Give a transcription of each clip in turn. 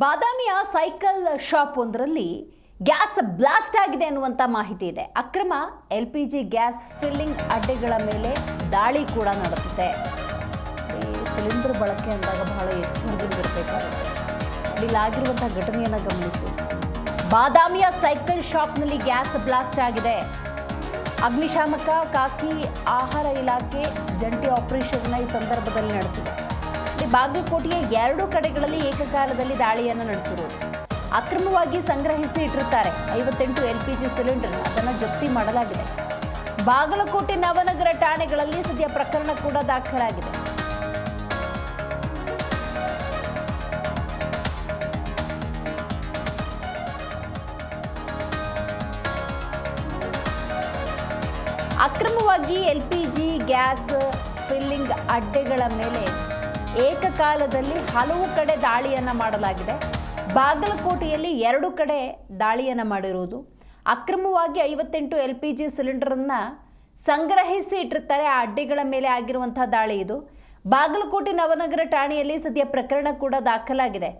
ಬಾದಾಮಿಯ cycle shop ಒಂದರಲ್ಲಿ gas blast ಆಗಿದೆ ಅನ್ನುವಂಥ ಮಾಹಿತಿ ಇದೆ. ಅಕ್ರಮ L P G gas filling ಅಡ್ಡೆಗಳ ಮೇಲೆ ದಾಳಿ ಕೂಡ ನಡೆದಿದೆ. ಸಿಲಿಂಡರ್ ಬಳಕೆ ಅಂದಾಗ ಬಹಳ ಹೆಚ್ಚು ಇಲ್ಲಿ ಆಗಿರುವಂಥ ಘಟನೆಯನ್ನು ಗಮನಿಸಿ. ಬಾದಾಮಿಯ ಸೈಕಲ್ ಶಾಪ್ನಲ್ಲಿ ಗ್ಯಾಸ್ ಬ್ಲಾಸ್ಟ್ ಆಗಿದೆ. ಅಗ್ನಿಶಾಮಕ ಕಾಕಿ ಆಹಾರ ಇಲಾಖೆ ಜಂಟಿ ಆಪರೇಷನ್ನ ಈ ಸಂದರ್ಭದಲ್ಲಿ ನಡೆಸಿದೆ. ಬಾಗಲಕೋಟೆಯ ಎರಡು ಕಡೆಗಳಲ್ಲಿ ಏಕಕಾಲದಲ್ಲಿ ದಾಳಿಯನ್ನು ನಡೆಸಿದರು ಅಕ್ರಮವಾಗಿ ಸಂಗ್ರಹಿಸಿ ಇಟ್ಟಿರುತ್ತಾರೆ. ಐವತ್ತೆಂಟು ಎಲ್ ಪಿ ಜಿ ಸಿಲಿಂಡರ್ ಅದನ್ನು ಜಪ್ತಿ ಮಾಡಲಾಗಿದೆ. ಬಾಗಲಕೋಟೆ ನವನಗರ ಠಾಣೆಗಳಲ್ಲಿ ಸದ್ಯ ಪ್ರಕರಣ ಕೂಡ ದಾಖಲಾಗಿದೆ. ಅಕ್ರಮವಾಗಿ L P G gas filling ಅಡ್ಡೆಗಳ ಮೇಲೆ ಏಕಕಾಲದಲ್ಲಿ ಹಲವು ಕಡೆ ದಾಳಿಯನ್ನು ಮಾಡಲಾಗಿದೆ. ಬಾಗಲಕೋಟೆಯಲ್ಲಿ ಎರಡು ಕಡೆ ದಾಳಿಯನ್ನು ಮಾಡಿರುವುದು. ಅಕ್ರಮವಾಗಿ ಐವತ್ತೆಂಟು ಎಲ್ ಪಿ ಜಿ ಸಿಲಿಂಡರನ್ನು ಸಂಗ್ರಹಿಸಿ ಇಟ್ಟಿರ್ತಾರೆ. ಆ ಅಡ್ಡೆಗಳ ಮೇಲೆ ಆಗಿರುವಂಥ ದಾಳಿ ಇದು. ಬಾಗಲಕೋಟೆ ನವನಗರ ಠಾಣೆಯಲ್ಲಿ ಸದ್ಯ ಪ್ರಕರಣ ಕೂಡ ದಾಖಲಾಗಿದೆ.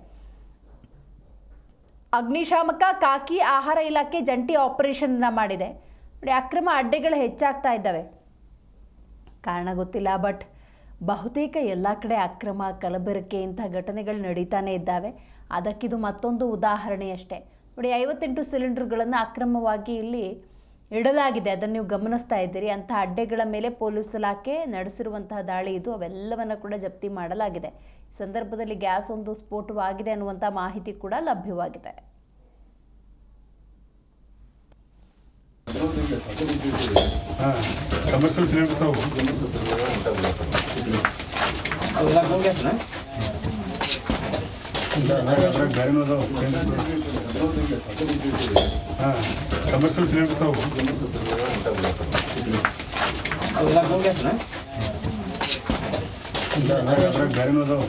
ಅಗ್ನಿಶಾಮಕ ಕಾಕಿ ಆಹಾರ ಇಲಾಖೆ ಜಂಟಿ ಆಪರೇಷನ್ ಮಾಡಿದೆ. ನೋಡಿ, ಅಕ್ರಮ ಅಡ್ಡೆಗಳು ಹೆಚ್ಚಾಗ್ತಾ ಇದ್ದಾವೆ. ಕಾರಣ ಗೊತ್ತಿಲ್ಲ, ಬಟ್ ಬಹುತೇಕ ಎಲ್ಲ ಕಡೆ ಅಕ್ರಮ, ಕಲಬೆರಕೆ ಇಂಥ ಘಟನೆಗಳು ನಡೀತಾನೆ ಇದ್ದಾವೆ. ಅದಕ್ಕಿದು ಮತ್ತೊಂದು ಉದಾಹರಣೆಯಷ್ಟೇ. ನೋಡಿ, ಐವತ್ತೆಂಟು ಸಿಲಿಂಡರ್ಗಳನ್ನು ಅಕ್ರಮವಾಗಿ ಇಲ್ಲಿ ಇಡಲಾಗಿದೆ. ಅದನ್ನು ನೀವು ಗಮನಿಸ್ತಾ ಇದ್ದೀರಿ. ಅಂಥ ಅಡ್ಡೆಗಳ ಮೇಲೆ ಪೊಲೀಸ್ ಇಲಾಖೆ ನಡೆಸಿರುವಂತಹ ದಾಳಿ ಇದು. ಅವೆಲ್ಲವನ್ನು ಕೂಡ ಜಪ್ತಿ ಮಾಡಲಾಗಿದೆ. ಸಂದರ್ಭದಲ್ಲಿ ಗ್ಯಾಸ್ ಒಂದು ಸ್ಫೋಟವಾಗಿದೆ ಅನ್ನುವಂಥ ಮಾಹಿತಿ ಕೂಡ ಲಭ್ಯವಾಗಿದೆ. ಕಮರ್ಷಿಯಲ್ ಸಿಲಿಂಡರ್ಸ್ ಕಮರ್ಷಿಯಲ್ ಸಿಲಿಂಡರ್ಸ್ ಅವು ಅದಾವ